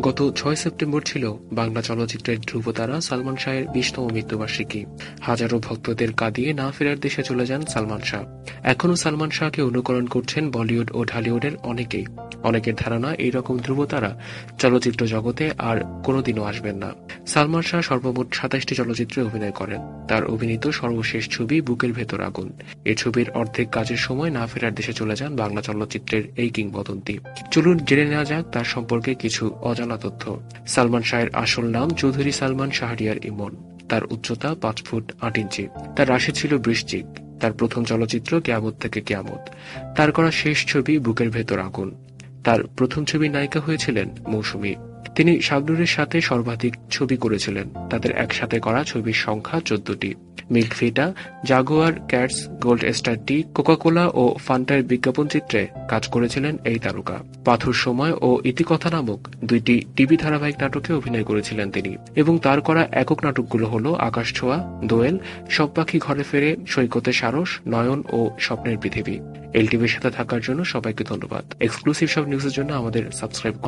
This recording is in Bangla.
গত ছয় সেপ্টেম্বর ছিল বাংলা চলচ্চিত্রের ধ্রুবতারা সালমান শাহের বিশতম মৃত্যুবার্ষিকী। হাজারো ভক্তদের কাঁদিয়ে না ফেরার দেশে চলে যান সালমান শাহ। এখনও সালমান শাহকে অনুকরণ করছেন বলিউড ও ঢালিউডের অনেকেই। অনেকের ধারণা এইরকম ধ্রুবতারা চলচ্চিত্র জগতে আর কোনোদিনও আসবেন না। সালমান শাহ সর্বমোট সাতাশটি চলচ্চিত্রে অভিনয় করেন। তার অভিনীত সর্বশেষ ছবি বুকের ভেতর আগুন। এ ছবির অর্ধেক কাজের সময় না ফেরার দেশে চলে যান বাংলা চলচ্চিত্রের এই কিংবদন্তি। চলুন জেনে নেওয়া যাক তার সম্পর্কে কিছু অজানা তথ্য। সালমান শাহের আসল নাম চৌধুরী সালমান শাহরিয়ার ইমন। তার উচ্চতা পাঁচ ফুট আট ইঞ্চি। তার রাশি ছিল বৃশ্চিক। তার প্রথম চলচ্চিত্র কেয়ামত থেকে কেয়ামত। তার করা শেষ ছবি বুকের ভেতর আগুন। তার প্রথম ছবির নায়িকা হয়েছিলেন মৌসুমী। তিনি শাবনুরের সাথে সর্বাধিক ছবি করেছিলেন। তাদের একসাথে করা ছবির সংখ্যা চোদ্দটি। মিল্ক ফিটা জাগুয়ার, ক্যাটস, গোল্ড স্টার টি, কোকাকোলা ও ফান্টার বিজ্ঞাপন চিত্রে কাজ করেছিলেন এই তারকা। পাথর সময় ও ইতিকথা নামক দুইটি টিভি ধারাবাহিক নাটকে অভিনয় করেছিলেন তিনি। এবং তার করা একক নাটকগুলো হল আকাশ ছোঁয়া, দোয়েল, সব পাখি ঘরে ফেরে সৈকতে সারস, নয়ন ও স্বপ্নের পৃথিবী। এলটিভির সাথে থাকার জন্য সবাইকে ধন্যবাদ। এক্সক্লুসিভ সব নিউজের জন্য আমাদের সাবস্ক্রাইব